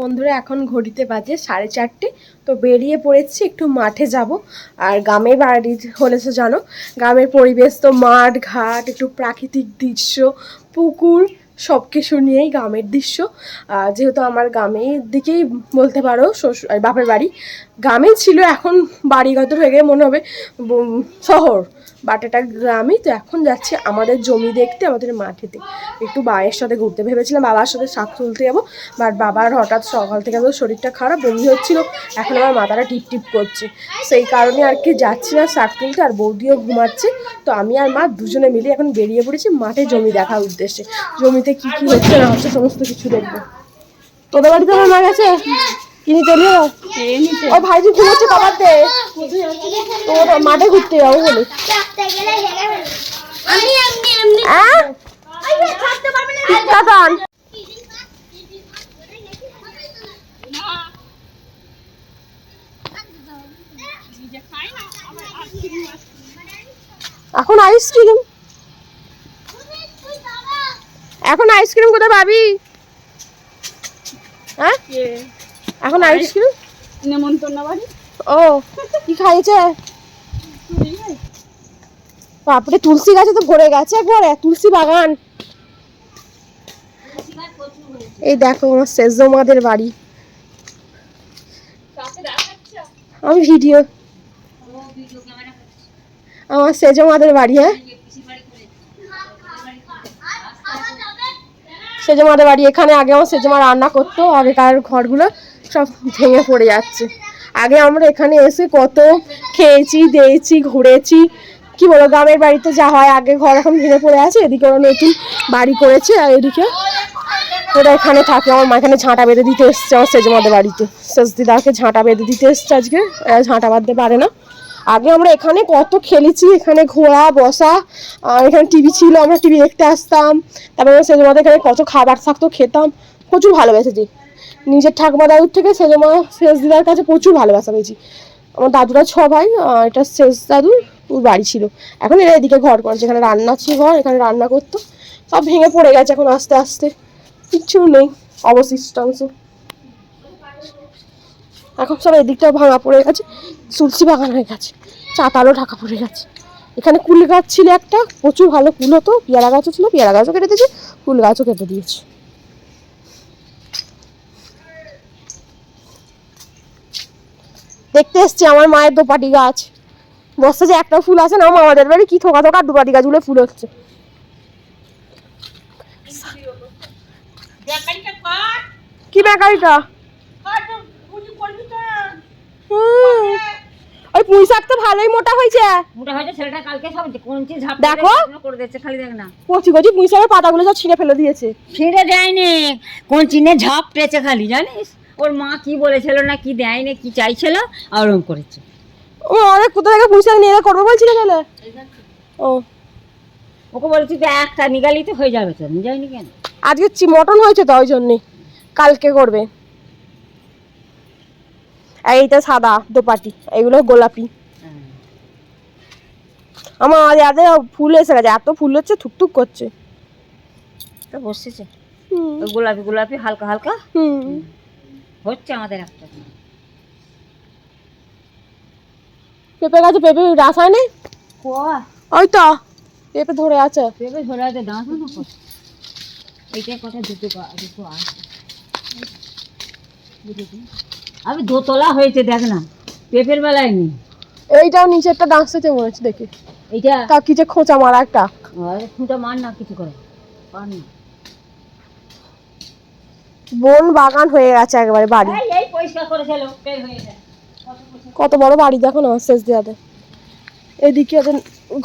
বন্ধুরা, এখন ঘড়িতে বাজে সাড়ে চারটে। তো বেরিয়ে পড়েছি, একটু মাঠে যাব। আর গ্রামের বাড়ি হলে তো জানো, গ্রামের পরিবেশ তো মাঠ, ঘাট, একটু প্রাকৃতিক দৃশ্য, পুকুর সব কিছু নিয়েই গ্রামের দৃশ্য। যেহেতু আমার গ্রামের দিকেই বলতে পারো, শ্বশুর বাপের বাড়ি গ্রামেই ছিল এখন বাড়িগত হয়ে গিয়ে মনে হবে শহর। বাট এটা গ্রামই তো এখন যাচ্ছি আমাদের জমি দেখতে আমাদের মাঠেতে একটু বায়ের সাথে ঘুরতে ভেবেছিলাম বাবার সাথে শাক তুলতে যাব বাট বাবার হঠাৎ সকাল থেকে তো শরীরটা খারাপ বমি হচ্ছিল। এখন আমার মাথাটা টিপ টিপ করছে। সেই কারণে আর কি যাচ্ছি না শাক তুলতে আর বৌদিও ঘুমাচ্ছে। তো আমি আর মা দুজনে মিলে এখন বেরিয়ে পড়েছি মাঠে জমি দেখার উদ্দেশ্যে। জমিতে কি কি হচ্ছে না হচ্ছে সমস্ত কিছু দেখব। তোদের বাড়িতে আমার মা গেছে? কিনে চলিও ও ভাইজি ঘুমোচ্ছে খাবার দে। তোর মাঠে ঘুরতে যাব বলে। আমি এমনি এমনি। থাকতে পারবে না। কাকান এখন আইসক্রিম এখন আইসক্রিম কোথায় পাবি? হ্যাঁ? এখন আইসক্রিম নেমন্তন্ন বাড়ি ও, কি বাপরে, তুলসী গাছে তো ভরে গেছে একবারে তুলসী বাগান। এই দেখো আমার সেজমাদের বাড়ি। আমি ভিডিও। আমার সেজমাদের বাড়ি হ্যাঁ? সেজমাদের বাড়ি এখানে আগে আমার সেজমা রান্না করতো, আগেকার ঘরগুলো। সব ভেঙে পড়ে যাচ্ছে। আগে আমরা এখানে এসে কত খেয়েছি, দিয়েছি, ঘুরেছি। কি বলো, গ্রামের বাড়িতে যা হয়, আগে ঘর এখন ভেঙে পড়ে আছে, এদিকে ওরা নতুন বাড়ি করেছে, আর এদিকে ওরা এখানে থাকে। আমার মা এখানে ঝাঁটা বেঁধে দিতে এসছে, আমার সেজমাদের বাড়িতে। সেজ দিদাকে ঝাঁটা বেঁধে দিতে এসছে আজকে, এরা ঝাঁটা বাঁধতে পারে না। আগে আমরা এখানে কত খেলেছি, এখানে ঘোরা বসা এখানে টিভি ছিল, আমরা টিভি দেখতে আসতাম। তারপরে সেজমাদের এখানে কত খাবার থাকতো, খেতাম। প্রচুর ভালোবেসেছি। নিজের ঠাকুমা দাদুর থেকে সেজমা শেষ দিদার কাছে প্রচুর ভালোবাসা পেয়েছি। আমার দাদুরা ছ ভাই এটা শেষ দাদুর ওর বাড়ি ছিল। এখন এরা এদিকে ঘর করেছে এখানে রান্না ছিল, ঘর, এখানে রান্না করতো। সব ভেঙে পড়ে গেছে এখন আস্তে আস্তে। কিচ্ছু নেই, অবশিষ্টাংশ। এখন সব এদিকটা ভাঙা পড়ে গেছে, তুলসী বাগান হয়ে গেছে, চাতালও ঢাকা পড়ে গেছে। এখানে কুল গাছ ছিল একটা, প্রচুর ভালো কুল হতো, পেয়ারা গাছও ছিল, পেয়ারা গাছও কেটে দিয়েছে কুল গাছও কেটে দিয়েছে। দেখতে এসছি আমার মায়ের দোপাটি গাছ। বস্তা যে একটা ফুল আছে না আমাদের বাড়ি কি থোকা থোকা দোপাটি গাছগুলো ফুল হচ্ছে। কি বেকারিটা? ওই পুঁই শাক তো। ভালোই মোটা হয়েছে। মোটা হয়েছে ছেলেটা কালকে সব কোনচি ঝাপ দেখো। করে দিচ্ছে খালি দেখ না। কচি কচি পুঁই শাকের পাতাগুলো সব ছিঁড়ে ফেলে দিয়েছে। ছিঁড়ে দেয়নি কোন চিনে ঝাপ পেয়েছে খালি জানিস? ওর মা কি বলেছিল না কি দেয় না কি চাইছিল আর ওরকম করেছে। ও অনেক কোথা থেকে শাক নিয়ে এলে করব বলছিলে তাহলে ও। ওকে বলেছি যে একটা নিগালি তো হয়ে যাবে তো যায়নি কেন? আজকে চি- মটন হয়েছে তো ওই জন্যে। কালকে করবে। আর এইটা সাদা দোপাটি এগুলো গোলাপি। আমার আজ এত ফুল এসে গেছে এত ফুল হচ্ছে থুকথুক করছে। তো বসেছে। হুম। গোলাপি গোলাপি হালকা হালকা? হুম। হচ্ছে আমাদের একটা পেঁপে গাছে পেঁপে রাসায় নেই ওই তো পেঁপে ধরে আছে। ভেবে ধরে আছে দাঁত না কর এইটাই কথা দুটো দুটো আছে আমি দোতলা হয়েছে দেখ না। পেঁপের বেলায় নেই। এইটাও নিচেরটা ডান্সেছে মনে হচ্ছে দেখে। এইটা? তা যে খোঁচা মারা একটা। খুঁটা মার না কিছু করে। পার না। বন বাগান হয়ে গেছে একেবারে বাড়ি। কত বড় বাড়ি দেখো না শেষ দেওয়াতে এদিকে ওদের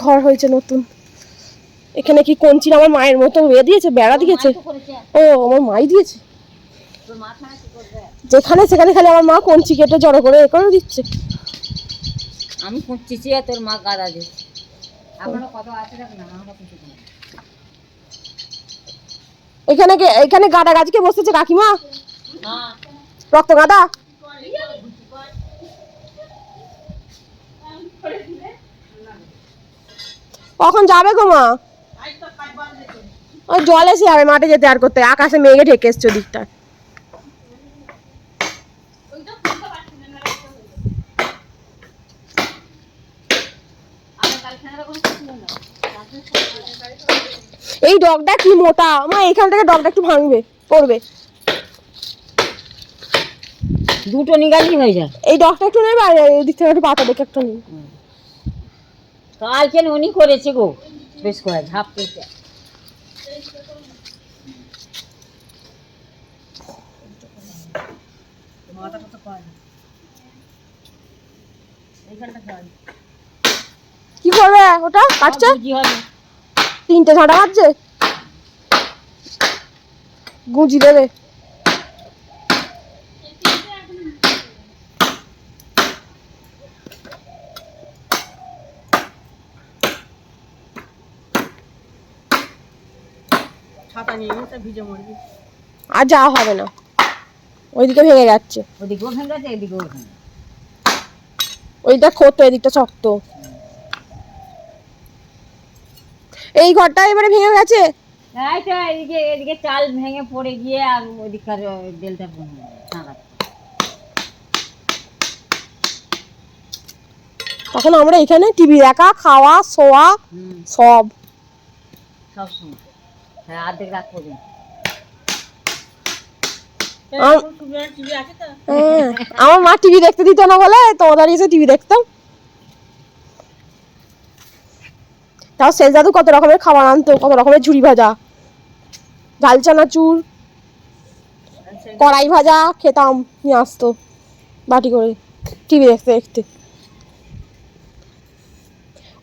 ঘর হয়েছে নতুন। এখানে কি কঞ্চির আমার মায়ের মতো হয়ে দিয়েছে বেড়া দিয়েছে? ও আমার মাই দিয়েছে। যেখানে সেখানে খালি আমার মা কঞ্চি কেটে জড়ো করে এ করে দিচ্ছে। আমি খুঁজছি আর তোর মা গাদা দিচ্ছে এখনও কত আছে না আমরা কিছু না। এখানে এখানে গাঁদা গাছকে বসেছে কাকিমা? রক্ত গাঁদা? কখন যাবে গো মা? ওই জল এসে যাবে মাঠে যেতে আর করতে। আকাশে মেঘে ঢেকে এসছে ওদিকটা এই ডগটা কি মোটা? মা এখান থেকে ডগটা একটু ভাঙবে পড়বে। দুটো নিগালি হয়ে যায় এই ডগটা একটু নেবে আর এদিক থেকে একটু পাতা দেখে একটা নেবে কালকে উনি করেছে গো? বেশ করে ঝাপ পেতে কি করবে ওটা? কাটছে? কি হবে? তিনটে ঝাঁটা কাটছে গুঁজি দেবে। আর যাওয়া হবে না। ওইদিকে ভেঙে যাচ্ছে। ওদিকেও ভেঙেছে এদিকেও ভেঙে ওইটা খোতো এদিকটা শক্ত। এই ঘরটা এবারে ভেঙে গেছে? এই তো এদিকে এদিকে চাল ভেঙে পড়ে গিয়ে আর ওদিককার বেলটা ভেঙে তখন আমরা এখানে টিভি দেখা খাওয়া শোয়া সব। সব সময়। হ্যাঁ অর্ধেক রাত পর্যন্ত। হ্যাঁ, আমার মা টিভি দেখতে দিত না বলে তোমাদের এসে টিভি দেখতাম। তাও শেষ দাদু কত রকমের খাবার আনতো কত রকমের ঝুড়ি ভাজা। ঝাল চানাচুর কড়াই ভাজা খেতাম নিয়ে আসতো বাটি করে টিভি দেখতে দেখতে।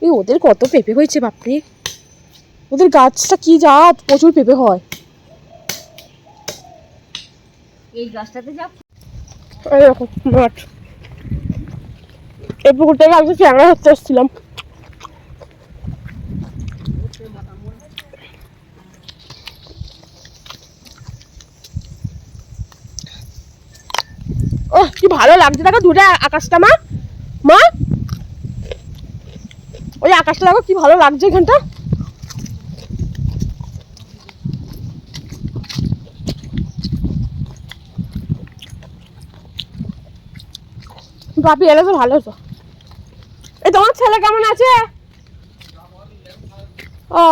ওই ওদের কত পেঁপে হয়েছে বাপরে। ওদের গাছটা কি জাত প্রচুর পেঁপে হয়। এই গাছটাতে যা এরকম মাঠ। এই পুকুর থেকে আমি ক্যামেরা ধরতে এসেছিলাম। ও কি ভালো লাগছে। দেখো আকাশটা, মা। মা। ওই আকাশটা দেখো কি ভালো লাগছে এখানটা। বাপি এলে তো ভালো তো। এই তোমার ছেলে কেমন আছে? ও।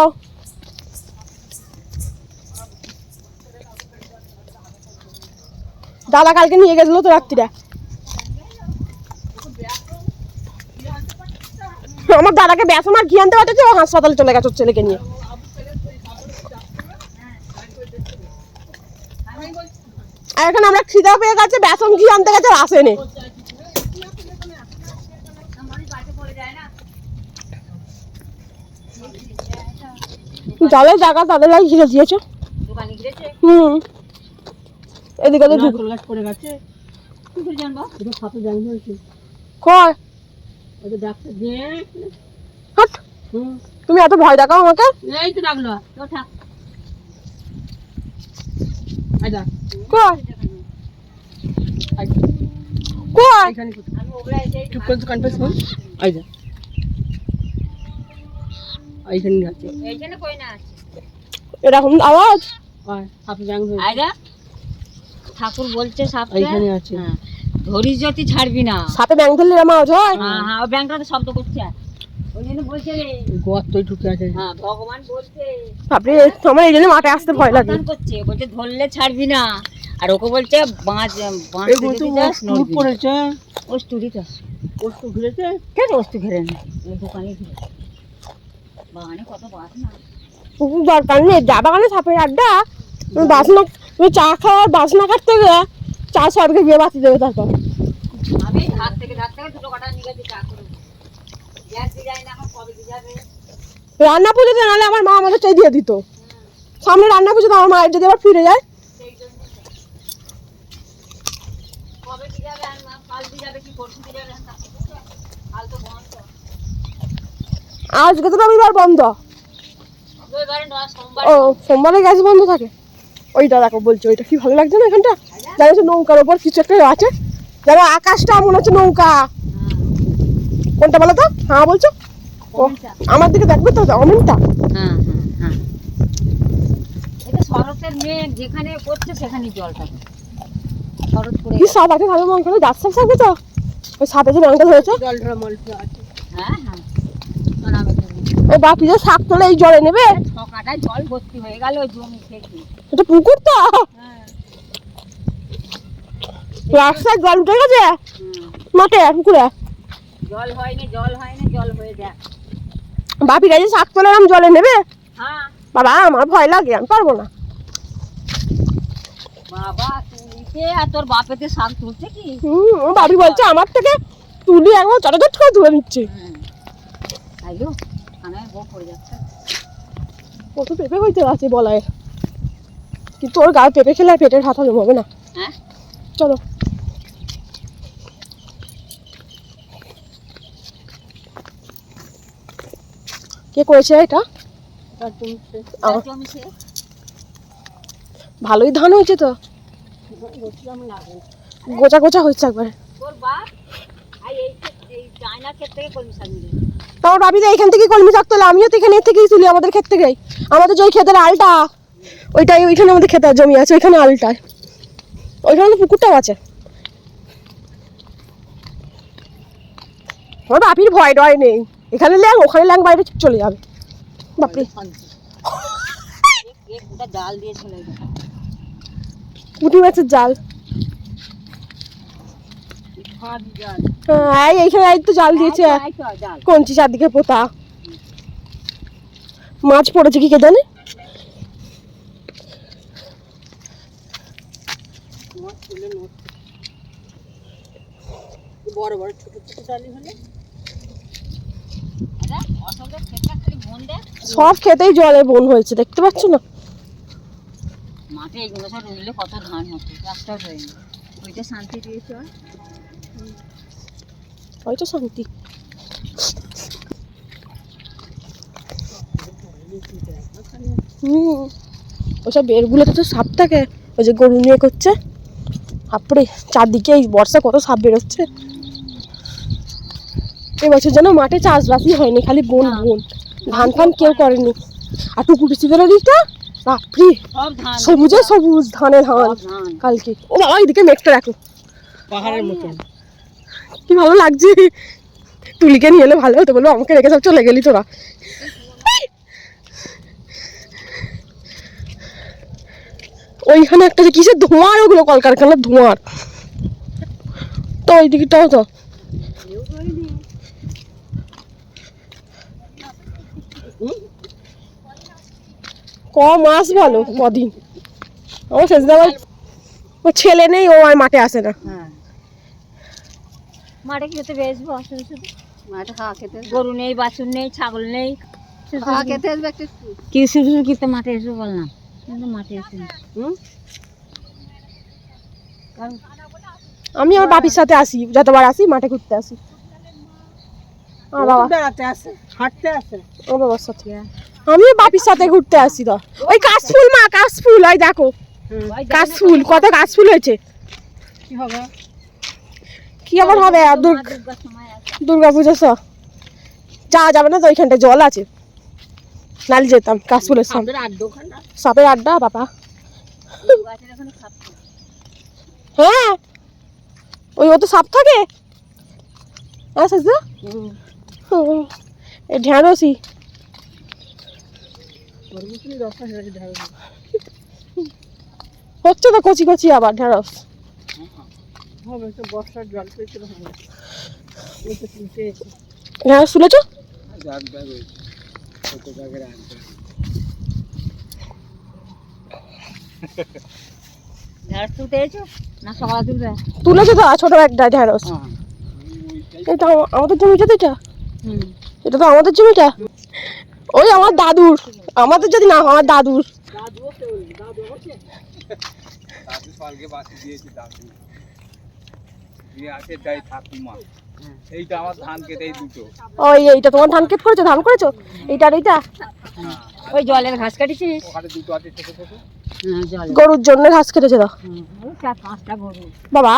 দাদা কালকে নিয়ে গেছিল তো রাত্রিরা। আমার দাদাকে বেসন আর ঘি আনতে পাঠাচ্ছে ও হাসপাতালে চলে গেছে ছেলেকে নিয়ে। আর এখন আমরা খিদা পেয়ে গেছে, বেসন ঘি আনতে গেছে আসেনি। যাদের জায়গা তাদের ঘিরে দিয়েছে। হুম। এদিকে তো ঢুক গাছ পড়ে গেছে। কি করে জানব? এটা সাপে জানি হয়েছে কয়? ডাক্তার হাট তুমি এত ভয় দেখাও আমাকে? এই তো ডাকলো তো থাক। আইদা কয়? কয়? আমি ওগুলা এসে চুপ করে দোকান পাস আইদা এইখানে আছে। এইখানে কই না আছে এরকম আওয়াজ আইদা ঠাকুর বলছে সাপ এইখানে আছে। ধরিস যদি ছাড়বি না। সাপে ব্যাং ধরলে আওয়াজ হয় হ্যাঁ হ্যাঁ ওই ব্যাংকটা তো শব্দ করছে। ওই জন্য বলছে রে। গর্তই ঢুকে আছে। হ্যাঁ ভগবান বলছে। বাপরে আমার এই জন্য মাঠে আসতে ভয় লাগে। করছে বলছে ধরলে ছাড়বি না। আর ওকে বলছে বাঁচ বাঁচ এগুলো তো টুট পড়েছে। ওস্তুরি তো কষ্ট ঘুরেছে? কেন ওস্তু ঘেরে না দোকানে ঘিরে। বাগানে কত বাস না। দরকার নেই যা বাগানে সাপের আড্ডা তুমি বাসনা তুমি চা খাওয়ার বাসনা কাটতে গেলে চা সবকে গিয়ে বাঁচিয়ে দেবে তারপর। আমি থেকে থেকে দুটো কাটা নিয়ে গেছি চা রান্না পুজোতে নাহলে আমার মা আমাদের চাই দিয়ে দিত। সামনে রান্না পুজোতে আমার মায়ের যদি আবার ফিরে যায়। আজকে তো রবিবার বন্ধ। ও সোমবারে গ্যাস বন্ধ থাকে। ওইটা দেখো বলছে ওইটা কি ভালো লাগছে না এখানটা? জানো হচ্ছে নৌকার ওপর কিছু একটা আছে দেখো আকাশটা মনে হচ্ছে নৌকা। কোনটা বলো তো? হ্যাঁ বলছো? আমার দিকে দেখবে তো অমিনটা? হ্যাঁ হ্যাঁ হ্যাঁ। এটা শরতের মেঘ যেখানে পড়ছে সেখানে শরৎ পড়ে কি সাপ আছে? ভালো মন করে দাঁত সাপ তো। ওই সাপে যে ধরেছে। জল হ্যাঁ হ্যাঁ। ও বাপি যে শাক তোলে এই জলে নেবে? ছকাটা জল ভর্তি হয়ে গেল জমি থেকে। এটা পুকুর তো? রাস্তায় জল উঠে গেছে? মাঠে পুকুরে? জল হয়নি জল হয়নি জল হয়ে যায়। বাপি গাছে শাক তোলে এরম জলে নেবে? হ্যাঁ। বাবা আমার ভয় লাগে আমি পারব না। বাবা তুলিতে আর তোর বাপেতে শাক তুলছে কি? হুম বাপি বলছে আমার থেকে তুলি একবার চটাচট করে তুলে নিচ্ছে। আইলো কানে বউ পড়ে যাচ্ছে। কত পেঁপে হইতে আছে বলায়। কিন্তু ওর গায়ে পেঁপে খেলে আর পেটের হাত হবে না। হ্যাঁ? চলো। কে করেছে এটা? ভালোই ধান হয়েছে তো? গোচা গোচা হচ্ছে একবারে। তারপর ভাবি যে এইখান থেকে কলমি শাক তোলে আমিও তো এখানে থেকেই তুলি আমাদের ক্ষেত থেকেই। আমাদের যে ওই ক্ষেতের আলটা। ওইটাই ওইখানে আমাদের ক্ষেতের জমি আছে ওইখানে আলটা ওইখানে পুকুরটাও আছে আমার বাপির ভয় ডয় নেই এখানে ল্যাং ওখানে ল্যাং বাইরে চলে যাবে বাপরে জাল মাছের জাল হ্যাঁ এই এইখানে এই তো জাল দিয়েছে কঞ্চি চারদিকে পোতা মাছ পড়েছে কি কে জানে তোমার তুলে নষ্ট বড় বড় ছোট ছোট ডালি হলে। সব খেতেই জলে বন হয়েছে দেখতে পাচ্ছ না? মাঠে এইগুলো সব রইলে কত ধান হতো চাষটাও হয়নি। ওইটা শান্তি দিয়েছে ওর। শান্তি। হুম ওসব বেরগুলোতে তো সাপ থাকে ওই যে গরু নিয়ে করছে। আপরে চারদিকে এই বর্ষা কত সাপ বেরোচ্ছে। এবছর যেন মাঠে চাষবাসই হয়নি খালি বন বোন। ধান ফান কেউ করেনি। আর টুকু পিসি বেরো দিকটা বাপরে। সবুজে সবুজ ধানে ধান ধান। কালকে। ও বাবা এদিকে মেঘটা দেখো। পাহাড়ের মতন কি ভালো লাগছে। তুলিকে নিয়ে এলে ভালো হতো বলব আমাকে রেখে সব চলে গেলি তোরা। ওইখানে একটা যে কিসের ধোঁয়ার ওগুলো কলকারখানার ধোঁয়ার। তো ওই দিকটাও তো। ক মাস বলো কদিন। আমার শেষ দেওয়ার ও ছেলে নেই ও আর মাঠে আসে না। হ্যাঁ। মাঠে খেতে বেসবো শুধু শুধু মাঠে খাওয়া খেতে গরু নেই বাছুর নেই ছাগল নেই খাওয়া খেতে আসবে একটু কি শুধু শুধু মাঠে এসে বললাম। কিন্তু মাঠে এসে আমি আমার বাপির সাথে আসি যতবার আসি মাঠে ঘুরতে আসি। আমার বাবা বেড়াতে আসে হাঁটতে আসে। আমার বাবার সাথে। আমিও বাপির সাথে ঘুরতে আসি তো ওই কাশফুল মা কাশফুল ওই দেখো। কাশফুল কত কাশফুল হয়েছে। কি আবার হবে? আর দুর্গ পুজো সব যাওয়া যাবে না তো ওইখানটা জল আছে। নালি যেতাম কাশফুলের সামনে সাপের আড্ডা বাবা। হ্যাঁ। ওই ও তো সাপ থাকে? হ্যাঁ সাজদা? এ ঢ্যাঁড়সি তরমুজের রসা হয়ে গেছে ঢাল হচ্ছে তো কচি কচি আবার ঢ্যাঁড়স হবে তো বর্ষার জল পেয়েছিল হবে এই তো তিনটে এসে ঢ্যাঁড়স তুলেছো ঢেঁড়স তুলতে না তুলেছো তো ছোট একটা ঢ্যাঁড়স এটা আমাদের জমিটা তো এটা। হুম। এটা তো আমাদের জমিটা? ওই আমার দাদুর। আমাদের যদি না হয়, আমার দাদুর। এইটা আমার ধান কেটে এই দুটো। ওই এইটা তোমার ধান ক্ষেত করেছ? ধান করেছ? এইটা আর এইটা? হ্যাঁ। ওই জলের ঘাস কাটিছিস হ্যাঁ গরুর জন্য ঘাস কেটেছে তো। পাঁচটা গরু। বাবা।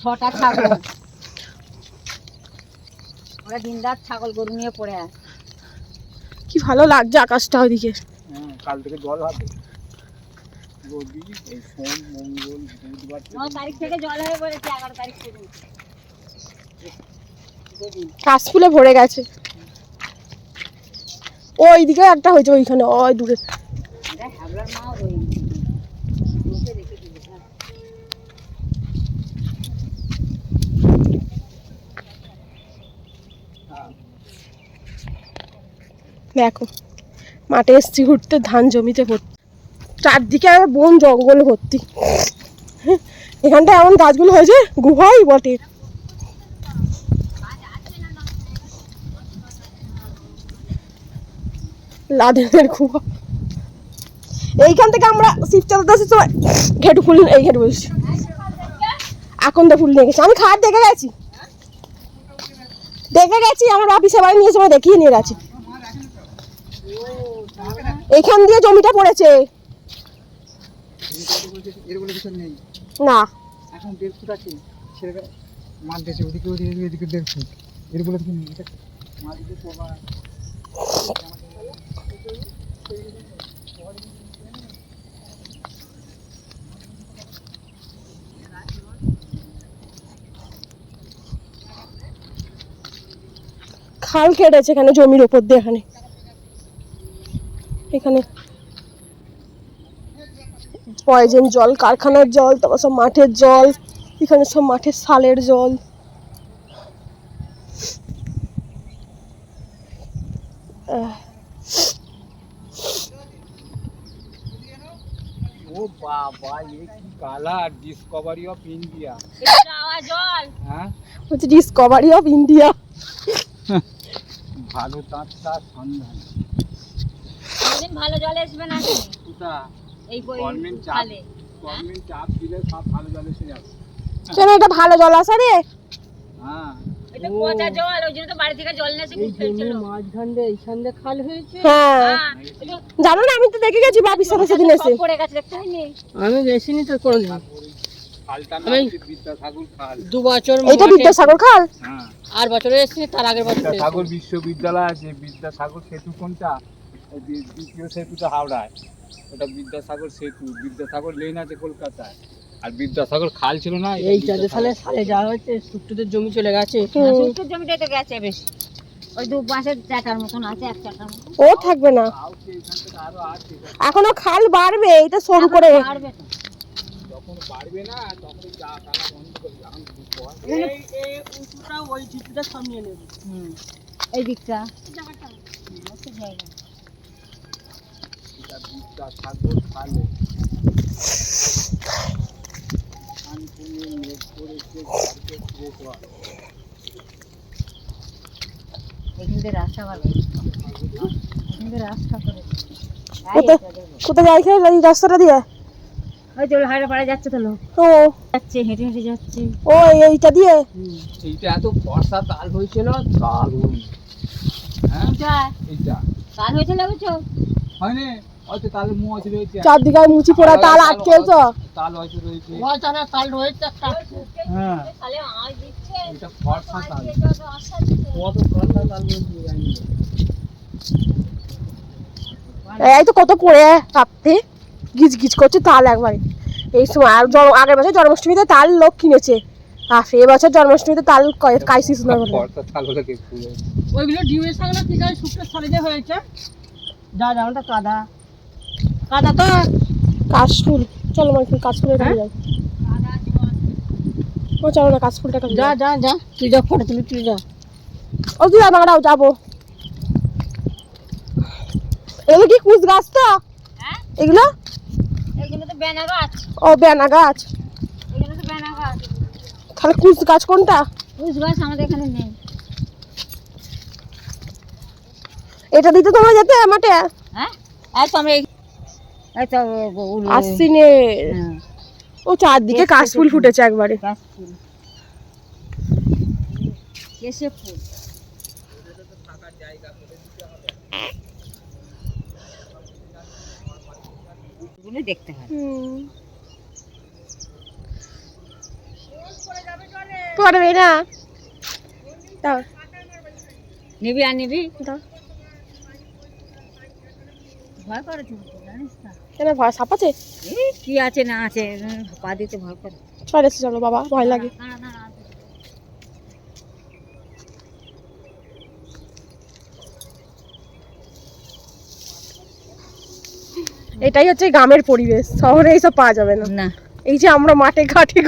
ছটা ছাগল। ওরা দিন রাত ছাগল গরু নিয়ে পড়ে আছে। কি ভালো লাগছে আকাশটা ওইদিকে। হ্যাঁ কাল থেকে জল হবে। রবি এই সোম মঙ্গল বুধবার তারিখ থেকে জল হয়ে পড়েছে এগারো তারিখ পর্যন্ত কাশফুলে ভরে গেছে। ওই দিকে একটা হয়েছে ওইখানে ওই দূরে। দেখ হাবলার মাও রয়ে বসে রেখে দিবে হ্যাঁ দেখো, মাঠে এসছি ঘুরতে, ধান জমিতে ভর্তি। চারদিকে আর বন জঙ্গল ভর্তি। এখানটা এমন গাছগুলো হয়েছে, গুহাই বটে। লাদেনের গুহা। এইখান থেকে আমরা শিব চালাতে আসি সময় ঘেটু ফুল এই ঘেটু বলছি এখন তো ফুল গেছি আমি খাট দেখে গেছি। দেখে গেছি, আমার বাপি সেবাই নিয়ে সময় দেখিয়ে নিয়ে গেছি। এইখান দিয়ে জমিটা পড়েছে। না। এখন দেড় ফুট আছে ছেলেটা মাছ ওদিকে ওদিকে এদিকে দেড় ফুট। নেই এটা মাছ দিয়ে খাল কেটেছে এখানে জমির ওপর দিয়ে এখানে? এখানে পয়জন জল কারখানার জল তারপর সব মাঠের জল এখানে সব মাঠের সালের জল। ও বাবা এ কি কালার ডিসকভারি অফ ইন্ডিয়া জল হ্যাঁ ডিসকভারি অফ ইন্ডিয়া ভালো তাঁত সন্ধান। ভালো জল আসবে না। এই গভর্নমেন্ট চাপ গভর্নমেন্ট চাপ দিলে সব ভালো জল এসে যাবে। কেন এটা ভালো জল আসা রে? হ্যাঁ। এটা পচা জল ওই জন্য তো বাড়ি থেকে জল নিয়ে এসে এই মাঝখান দিয়ে এইখান দিয়ে খাল হয়েছে। হ্যাঁ। হ্যাঁ, জানো না আমি তো দেখে গেছি বাপির সাথে সেদিন এসে। পড়ে গেছে দেখতে হয়নি আমি গেছিনি তো কোনোদিন। দু বছর এইটা বিদ্যাসাগর খাল? হ্যাঁ। আর বছরে এসেছি তার আগের বছর বিদ্যাসাগর বিশ্ববিদ্যালয় আছে বিদ্যাসাগর সেতু কোনটা? দ্বিতীয় সেতুটা হাওড়ায়। ওটা বিদ্যাসাগর সেতু। বিদ্যাসাগর লেন আছে কলকাতায়। আর বিদ্যাসাগর খাল ছিল না এই চাঁদে সালে সালে যাওয়া হয়েছে সুট্টুদের জমি চলে গেছে। হুম। শুক্তো জমিটাই তো গেছে বেশি। ওই দু পাশে চাটার মতন আছে এক চাটার মতন। ও থাকবে না। এখান খাল বাড়বে এটা সরু করে। তো যখন বাড়বে না তখন যা টানা বন্ধ করবে এখন এই এই উঁচুটা ওই ঝিটুটা সামনে নেবে। হুম। এই দিকটা। এটা বিদ্যাসাগর কোথায় যাই খেয়ে এই রাস্তাটা দিয়ে? ওই তো পাড়ে যাচ্ছে তো লোক। ও। যাচ্ছে হেঁটে হেঁটে যাচ্ছে। ও এইটা দিয়ে? এইটা এত বর্ষা তাল হয়েছিল দারুণ হ্যাঁ? এইটা। কাল হয়েছে লাগছো হয়নি? চারদিকে মুচি পোড়া তাল আটকেছ তাল হয়তো রয়েছে। তাল রয়েছে হ্যাঁ। এটা ফর্সা তাল। কত ফর্সা তাল। এই তো কত পড়ে কাঁপতে। গিজ গিজ করছে তাল একবারে। এই সময় আর আগের বছর জন্মাষ্টমীতে তাল লোক কিনেছে। আর এবছর জন্মাষ্টমীতে তাল কাইছিস না বলে। হলে ওইগুলো ডিমের শাকটা কি যায় শুকনো সালে যে হয়েছে। যা যা ওটা কাদা। কাদা তো। কাশফুল। চলো মানে কাশফুলের কাছে যাই ও চলো না কাশফুলটা যা যা যা। তুই যা ফটো তুলি তুই যা। ও তুই যাব। এগুলো কি কুচ গাছ তো? হ্যাঁ? এগুলো? তো বেনা গাছ। ও বেনা গাছ। তো বেনা গাছ। তাহলে কুচ গাছ কোনটা? কুশ গাছ আমাদের এখানে নেই। এটা দিতে তোমরা যেতে মাঠে হ্যাঁ? তো আমরা আশ্বিনে হ্যাঁ, ও চারদিকে কাশফুল ফুটেছে একবারে। দেখতে হয়। পড়বে না। দাও। নিবি আর নিবি দাও। ভয় করে ভয় সাপ আছে? কি আছে না আছে? পা দিতে ভয় করে। চলে এসে চলো বাবা ভয় লাগে। এটাই হচ্ছে গ্রামের পরিবেশ শহরে এইসব পাওয়া যাবে না। না। এই যে আমরা মাঠে ঘাটে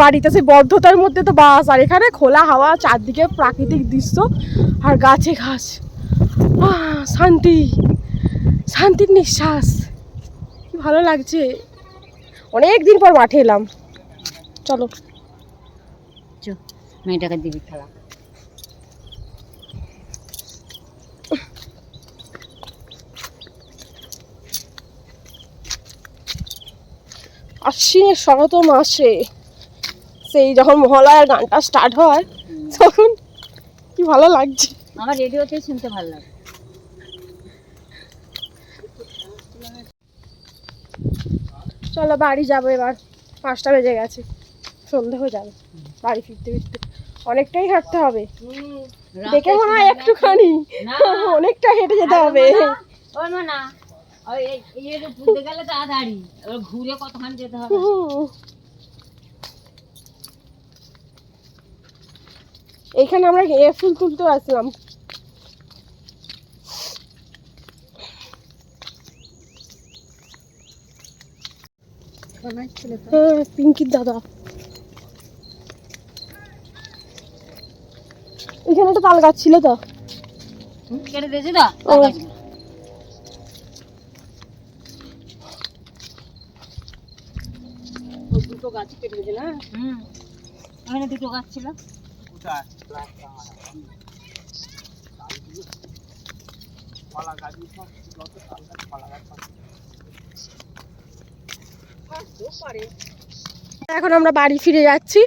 বাড়িতে সেই বদ্ধতার মধ্যে তো বাস আর এখানে খোলা হাওয়া চারদিকে প্রাকৃতিক দৃশ্য আর গাছে ঘাস। শান্তি। শান্তির নিঃশ্বাস। কি ভালো লাগছে। অনেক দিন পর মাঠে এলাম। চলো। মেয়েটাকে দিবি খেলা। আশ্বিনের শরত মাসে সেই যখন মহালয়ার গানটা স্টার্ট হয় তখন কি ভালো লাগছে। আমার রেডিওতে শুনতে ভালো লাগে। চলো বাড়ি যাব এবার। পাঁচটা বেজে গেছে। সন্ধে হয়ে যাবে। বাড়ি ফিরতে ফিরতে। অনেকটাই হাঁটতে হবে। দেখে মনে হয় একটুখানি। অনেকটা হেঁটে যেতে হবে। ওই মা ফুল ওই এই- এই একটু ঘুরতে গেলে তাড়াতাড়ি এবার ঘুরে কতখানি যেতে হবে হুম। এইখানে আমরা এ ফুল তুলতে আসলাম হ্যাঁ পিঙ্কির দাদা। এখানে একটা তাল গাছ ছিল তো। কেটে দিয়েছি তো? দুটো গাছ কেটে দিয়েছে না? হুম। ওখানে দুটো গাছ ছিল। কোথায় কলা গাছ গাছ এখন আমরা বাড়ি ফিরে যাচ্ছি।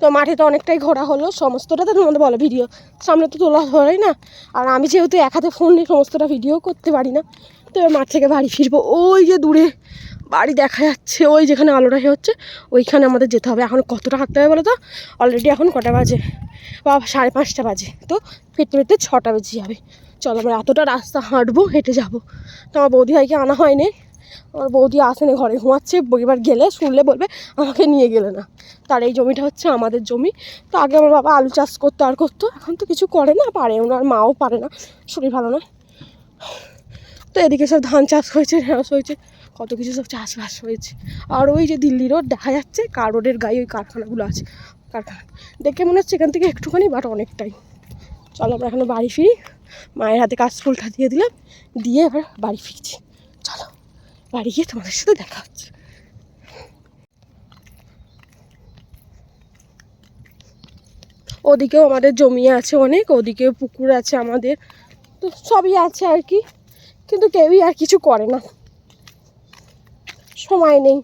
তো মাঠে তো অনেকটাই ঘোরা হলো, সমস্তটা তো তোমাদের বলো, ভিডিও সামনে তো তোলা হয় না। আর আমি যেহেতু এক হাতে ফোন নিয়ে সমস্তটা ভিডিও করতে পারি না, তো এবার মাঠ থেকে বাড়ি ফিরবো। ওই যে দূরে বাড়ি দেখা যাচ্ছে, ওই যেখানে আলোটা হচ্ছে, ওইখানে আমাদের যেতে হবে। এখন কতটা হাঁটতে হবে বলো তো? অলরেডি এখন কটা বাজে? বা সাড়ে পাঁচটা বাজে। তো ফিরতে ফিরতে ছটা বেজে যাবে। চলো আমরা এতটা রাস্তা হাঁটবো, হেঁটে যাব। তো আমার বৌদি ভাইকে আনা হয়নি। আমার বৌদি আসেনি, ঘরে ঘুমাচ্ছে এবার গেলে শুনলে বলবে আমাকে নিয়ে গেলে না। তার এই জমিটা হচ্ছে আমাদের জমি। তো আগে আমার বাবা আলু চাষ করতো আর করতো, এখন তো কিছু করে না, পারে ওনার মাও পারে না, শরীর ভালো নয়। তো এদিকে সব ধান চাষ হয়েছে, ঢেঁড়স হয়েছে, কত কিছু সব চাষবাস হয়েছে। আর ওই যে দিল্লি রোড দেখা যাচ্ছে, কার রোডের গায়ে ওই কারখানাগুলো আছে, কারখানা। দেখে মনে হচ্ছে এখান থেকে একটুখানি বাট অনেকটাই। চলো আমরা এখানে বাড়ি ফিরি, মায়ের হাতে কাজ ফুলটা দিয়ে দিলাম, দিয়ে এবার বাড়ি ফিরছি। চলো। বাড়ি গিয়ে তোমাদের সাথে দেখা হচ্ছে। ওদিকেও আমাদের জমি আছে অনেক, ওদিকেও পুকুর আছে আমাদের। তো সবই আছে আর কি, কিন্তু কেউই আর কিছু করে না। সময় নেই।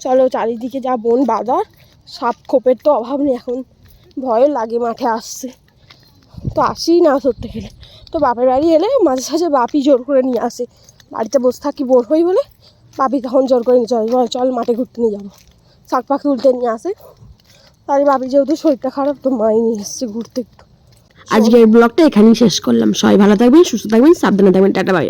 চলো চারিদিকে যা বন বাজার, সাপ খোপের তো অভাব নেই এখন। ভয় লাগে মাঠে আসছে তো আসি না ধরতে গেলে। তো বাপের বাড়ি এলে মাঝে সাঝে বাপি জোর করে নিয়ে আসে। বাড়িতে বসে থাকি, বোর হই বলে। বাপি তখন জোর করে নিয়ে চল চল মাঠে ঘুরতে নিয়ে যাব। শাক পাখি তুলতে নিয়ে আসে। তাই বাপি যেহেতু শরীরটা খারাপ, তো মাই নিয়ে এসছে ঘুরতে একটু। আজকের ব্লগটা এখানেই শেষ করলাম। সবাই ভালো থাকবেন, সুস্থ থাকবেন, সাবধানে থাকবেন। Tata bye.